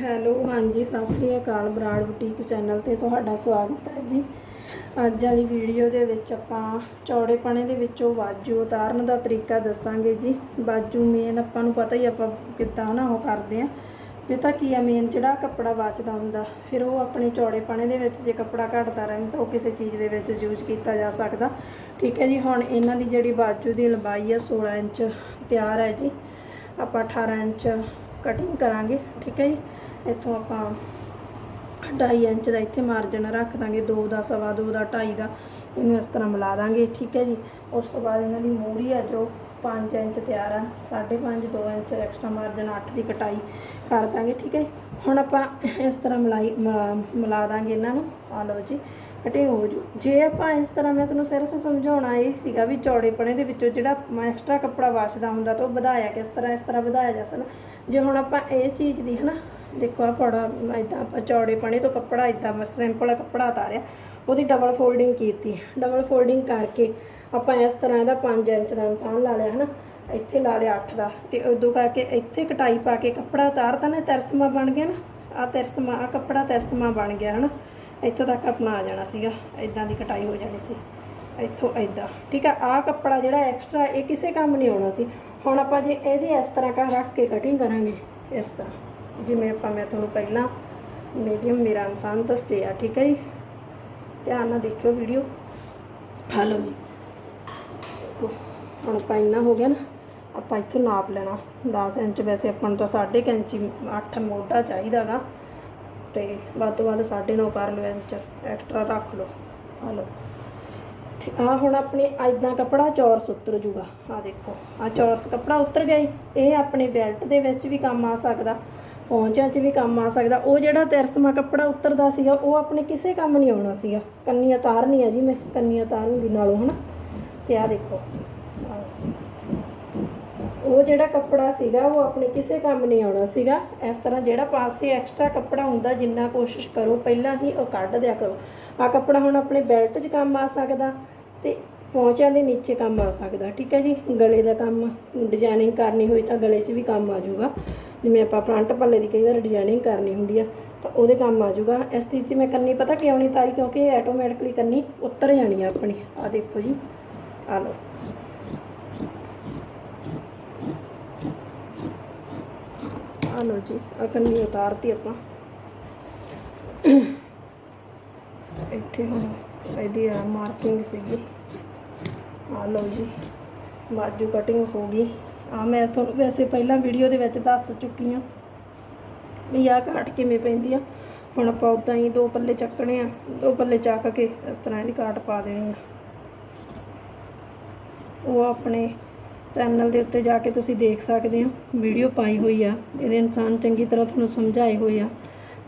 Hello, ਹਾਂਜੀ, ਸਤਿ ਸ੍ਰੀ ਅਕਾਲ ਬਰਾੜ ਬੁਟੀਕ ਚੈਨਲ ਤੇ ਤੁਹਾਡਾ ਸਵਾਗਤ ਹੈ ਜੀ। ਅੱਜ ਵਾਲੀ ਵੀਡੀਓ ਦੇ ਵਿੱਚ ਆਪਾਂ ਚੌੜੇ ਪਣੇ ਦੇ ਵਿੱਚੋਂ ਬਾਜੂ ਉਤਾਰਨ ਦਾ ਤਰੀਕਾ ਦੱਸਾਂਗੇ ਜੀ। ਬਾਜੂ ਮੇਨ ਆਪਾਂ ਨੂੰ ਪਤਾ ਹੀ ਆਪਾਂ ਕਿੱਦਾਂ ਨਾ ਉਹ ਕਰਦੇ ਆ ਇਹ ਤਾਂ ਕੀ ਆ ਮੇਨ ਜਿਹੜਾ ਕੱਪੜਾ ਬਚਦਾ ਹੁੰਦਾ, ਫਿਰ ਉਹ ਆਪਣੇ ਚੌੜੇ ਪਣੇ ਦੇ ਵਿੱਚ ਜੇ ਕੱਪੜਾ ਘਟਦਾ ਰਹਿੰਦਾ ਉਹ ਕਿਸੇ ਚੀਜ਼ ਦੇ ਵਿੱਚ ਯੂਜ਼ ਕੀਤਾ ਜਾ ਸਕਦਾ। ਠੀਕ ਹੈ ਜੀ, ਹੁਣ ਇਹਨਾਂ ਦੀ ਜਿਹੜੀ ਬਾਜੂ ਦੀ ਲੰਬਾਈ ਆ 16 ਇੰਚ ਤਿਆਰ ਹੈ ਜੀ। ਆਪਾਂ 18 ਇੰਚ ਕਟਿੰਗ ਕਰਾਂਗੇ, ਠੀਕ ਹੈ ਜੀ। ਇੱਥੋਂ ਆਪਾਂ 2.5 ਇੰਚ ਦਾ ਇੱਥੇ ਮਾਰਜਨ ਰੱਖ ਦਾਂਗੇ 2 ਦਾ ਸਵਾ 2 ਦਾ 2.5 ਦਾ, ਇਹਨੂੰ ਇਸ ਤਰ੍ਹਾਂ ਮਿਲਾ ਦਾਂਗੇ, ਠੀਕ ਹੈ ਜੀ। ਉਸ ਤੋਂ ਬਾਅਦ ਇਹਨਾਂ ਦੀ ਮੂਰੀ ਆ, ਜੋ 5 ਇੰਚ ਤਿਆਰ ਆ 5.5 2 ਇੰਚ ਐਕਸਟਰਾ ਮਾਰਜਨ 8 ਦੀ ਕਟਾਈ ਕਰ ਦਾਂਗੇ, ਠੀਕ ਹੈ ਜੀ। ਹੁਣ ਆਪਾਂ ਇਸ ਤਰ੍ਹਾਂ ਮਲਾਈ, ਮ- ਮਿਲਾ ਦਾਂਗੇ ਇਹਨਾਂ ਨੂੰ। ਆ ਲਓ ਜੀ ਕਟਿੰਗ ਹੋ ਜੂ। ਜੇ ਆਪਾਂ ਇਸ ਤਰ੍ਹਾਂ, ਮੈਂ ਤੁਹਾਨੂੰ ਸਿਰਫ ਸਮਝਾਉਣਾ ਇਹ ਸੀਗਾ ਵੀ ਚੌੜੇਪਣੇ ਦੇ ਵਿੱਚੋਂ ਜਿਹੜਾ ਐਕਸਟਰਾ ਕੱਪੜਾ ਵਾਸ਼ਦਾ ਹੁੰਦਾ ਤਾਂ ਉਹ ਵਧਾਇਆ ਕਿਸ ਤਰ੍ਹਾਂ, ਇਸ ਤਰ੍ਹਾਂ ਵਧਾਇਆ ਜਾ ਸਕਦਾ। ਜੇ ਹੁਣ ਆਪਾਂ ਇਹ ਚੀਜ਼ ਦੀ ਹਨਾ ਦੇਖੋ ਆ ਪੜਾ ਇਦਾਂ ਆਪਾਂ ਚੌੜੇ ਪਣੇ ਤੋਂ ਕੱਪੜਾ ਇਦਾਂ ਸਿੰਪਲ ਕੱਪੜਾ ਉਤਾਰਿਆ। ਉਹਦੀ ਡਬਲ ਫੋਲਡਿੰਗ ਕੀਤੀ। ਡਬਲ ਫੋਲਡਿੰਗ ਕਰਕੇ ਆਪਾਂ ਇਸ ਤਰ੍ਹਾਂ ਇਹਦਾ 5 ਇੰਚ ਦਾ ਇਨਸਾਨ ਲਾ ਲਿਆ, ਹਨਾ? ਇੱਥੇ ਲਾ ਲਿਆ 8 ਦਾ। ਤੇ ਉਦੋਂ ਕਰਕੇ ਇੱਥੇ ਕਟਾਈ ਪਾ ਕੇ ਕੱਪੜਾ ਉਤਾਰਤਾ ਨਾ ਤਰਸਮਾ ਬਣ ਗਿਆ ਨਾ? ਆ ਤਰਸਮਾ ਆ ਕੱਪੜਾ ਤਿਰਸਮਾ ਬਣ ਗਿਆ, ਹਨਾ? ਇੱਥੋਂ ਤੱਕ ਆਪਣਾ ਆ ਜਾਣਾ ਸੀਗਾ। ਇਦਾਂ ਦੀ ਕਟਾਈ ਹੋ ਜਾਣੀ ਸੀ। ਇੱਥੋਂ ਇਦਾਂ ਠੀਕ ਆ? ਆ ਕੱਪੜਾ ਜਿਹੜਾ ਐਕਸਟਰਾ ਇਹ ਕਿਸੇ ਕੰਮ ਨਹੀਂ ਆਉਣਾ ਸੀ। ਹੁਣ ਆਪਾਂ ਜੇ ਇਹਦੇ ਇਸ ਤਰ੍ਹਾਂ ਕਰ ਰੱਖ ਕੇ ਕਟਿੰਗ ਕਰਾਂਗੇ, ਇਸ ਤਰ੍ਹਾਂ। ਜਿਵੇਂ ਆਪਾਂ ਮੈਂ ਤੁਹਾਨੂੰ ਪਹਿਲਾਂ ਮੀਡੀਅਮ ਮੇਰਾ ਇਨਸਾਨ ਦੱਸੇ ਆ ਠੀਕ ਹੈ ਜੀ? ਧਿਆਨ ਨਾਲ ਦੇਖਿਓ ਵੀਡੀਓ ਹਲੋ ਜੀ। ਹੁਣ ਆਪਾਂ ਇੰਨਾ ਹੋ ਗਿਆ ਨਾ ਆਪਾਂ ਇੱਥੋਂ ਨਾਪ ਲੈਣਾ। 10 ਇੰਚ ਵੈਸੇ ਆਪਾਂ ਨੂੰ ਤਾਂ 6.5 ਇੰਚ 8 ਮੋਢਾ ਚਾਹੀਦਾਗਾ ਤੇ ਵੱਧ ਤੋਂ ਵੱਧ 9.5 ਕਰ ਲਓ ਇੰਚ। ਐਕਸਟਰਾ ਰੱਖ ਲਓ। ਲਓ ਆ ਹੁਣ ਆਪਣੇ ਐਦਾਂ ਕੱਪੜਾ ਚੌਰਸ ਉਤਰ ਜੂਗਾ। ਆ ਦੇਖੋ ਆ ਚੌਰਸ ਕੱਪੜਾ ਉਤਰ ਗਿਆ। ਇਹ ਆਪਣੇ ਬੈਲਟ ਦੇ ਵਿੱਚ ਵੀ ਕੰਮ ਆ ਸਕਦਾ। ਪੌਂਚਿਆਂ 'ਚ ਵੀ ਕੰਮ ਆ ਸਕਦਾ। ਉਹ ਜਿਹੜਾ ਤਿਰਸਮਾ ਕੱਪੜਾ ਉਤਰਦਾ ਸੀਗਾ, ਉਹ ਆਪਣੇ ਕਿਸੇ ਕੰਮ ਨਹੀਂ ਆਉਣਾ ਸੀਗਾ। ਕੰਨੀਆਂ ਉਤਾਰਨੀ ਆ ਜੀ ਮੈਂ, ਕੰਨੀਆਂ ਉਤਾਰੂੰਗੀ ਨਾਲੋਂ, ਹਨਾ? ਤੇ ਆ ਦੇਖੋ। ਉਹ ਜਿਹੜਾ ਕੱਪੜਾ ਸੀਗਾ, ਉਹ ਆਪਣੇ ਕਿਸੇ ਕੰਮ ਨਹੀਂ ਆਉਣਾ ਸੀਗਾ। ਇਸ ਤਰ੍ਹਾਂ ਜਿਹੜਾ ਪਾਸੇ ਐਕਸਟਰਾ ਕੱਪੜਾ ਹੁੰਦਾ, ਜਿੰਨਾ ਕੋਸ਼ਿਸ਼ ਕਰੋ, ਪਹਿਲਾਂ ਹੀ ਉਹ ਕੱਢ ਦਿਆ ਕਰੋ। ਆ ਕੱਪੜਾ ਹੁਣ ਆਪਣੇ ਬੈਲਟ 'ਚ ਕੰਮ ਆ ਸਕਦਾ ਤੇ ਪੌਂਚਿਆਂ ਦੇ ਨੀਚੇ ਕੰਮ ਆ ਸਕਦਾ, ਠੀਕ ਹੈ ਜੀ? ਗਲੇ ਦਾ ਕੰਮ ਡਿਜ਼ਾਈਨਿੰਗ ਕਰਨੀ ਹੋਈ ਤਾਂ ਗਲੇ 'ਚ ਵੀ ਕੰਮ ਆ ਜਾਊਗਾ। ਜਿਵੇਂ ਆਪਾਂ ਫਰੰਟ ਪੱਲੇ ਦੀ ਕਈ ਵਾਰ ਡਿਜ਼ਾਈਨਿੰਗ ਕਰਨੀ ਹੁੰਦੀ ਆ, ਤਾਂ ਉਹਦੇ ਕੰਮ ਆ ਜਾਊਗਾ। ਇਸ ਚੀਜ਼ 'ਚ ਮੈਂ ਕੰਨੀ ਪਤਾ ਕਿਉਂ ਨਹੀਂ ਤਾਰੀ ਕਿਉਂਕਿ ਇਹ ਆਟੋਮੈਟਿਕਲੀ ਕੰਨੀ ਉੱਤਰ ਜਾਣੀ ਆ ਆਪਣੀ। ਆ ਦੇਖੋ ਜੀ ਆ ਲਓ। ਆ ਲਓ ਜੀ ਆ ਕੰਨੀ ਉਤਾਰਤੀ ਆਪਾਂ। ਇੱਥੇ ਹੁਣ ਇਹਦੀ ਆ ਮਾਰਕਿੰਗ ਸੀਗੀ। ਆ ਲਓ ਜੀ, ਬਾਜੂ ਕਟਿੰਗ ਹੋ ਗਈ। ਆ ਮੈਂ ਤੁਹਾਨੂੰ ਵੈਸੇ ਪਹਿਲਾਂ ਵੀਡੀਓ ਦੇ ਵਿੱਚ ਦੱਸ ਚੁੱਕੀ ਆ ਵੀ ਆ ਕਾਟ ਕਿਵੇਂ ਪੈਂਦੀ ਆ। ਹੁਣ ਆਪਾਂ ਉਦਾਂ ਹੀ ਦੋ ਪੱਲੇ ਚੱਕਣੇ ਆ, ਦੋ ਪੱਲੇ ਚੱਕ ਕੇ ਇਸ ਤਰ੍ਹਾਂ ਇਹਦੀ ਕਾਟ ਪਾ ਦੇਣੀ ਆ। ਉਹ ਆਪਣੇ ਚੈਨਲ ਦੇ ਉੱਤੇ ਜਾ ਕੇ ਤੁਸੀਂ ਦੇਖ ਸਕਦੇ ਹੋ ਵੀਡੀਓ ਪਾਈ ਹੋਈ ਆ। ਇਹਦੇ ਇਨਸਾਨ ਚੰਗੀ ਤਰ੍ਹਾਂ ਤੁਹਾਨੂੰ ਸਮਝਾਏ ਹੋਏ ਆ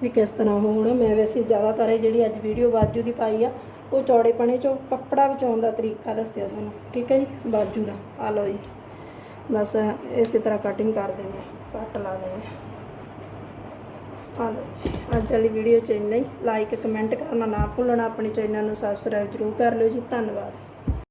ਵੀ ਕਿਸ ਤਰ੍ਹਾਂ ਉਹ ਹੋਣਾ। ਮੈਂ ਵੈਸੇ ਜ਼ਿਆਦਾਤਰ ਇਹ ਜਿਹੜੀ ਅੱਜ ਵੀਡੀਓ ਬਾਜੂ ਦੀ ਪਾਈ ਆ ਉਹ ਚੌੜੇ ਪਣੇ ਚੋਂ ਕੱਪੜਾ ਬਚਾਉਣ ਦਾ ਤਰੀਕਾ ਦੱਸਿਆ ਤੁਹਾਨੂੰ ਠੀਕ ਹੈ ਜੀ? ਬਾਜੂ ਦਾ। ਆ ਲਓ ਜੀ। ਬਸ ਇਸੇ ਤਰ੍ਹਾਂ ਕਟਿੰਗ ਕਰ ਦੇਣੀ ਆ, ਕੱਟ ਲਾ ਦੇਣੀ ਆ ਆ ਲਓ ਜੀ। ਅੱਜ ਵਾਲੀ ਵੀਡੀਓ ਚ ਇੰਨਾ ਹੀ। ਲਾਈਕ ਕਮੈਂਟ ਕਰਨਾ ਨਾ ਭੁੱਲਣਾ। ਆਪਣੇ ਚੈਨਲ ਨੂੰ ਸਬਸਕ੍ਰਾਈਬ ਜ਼ਰੂਰ ਕਰ ਲਿਓ ਜੀ। ਧੰਨਵਾਦ।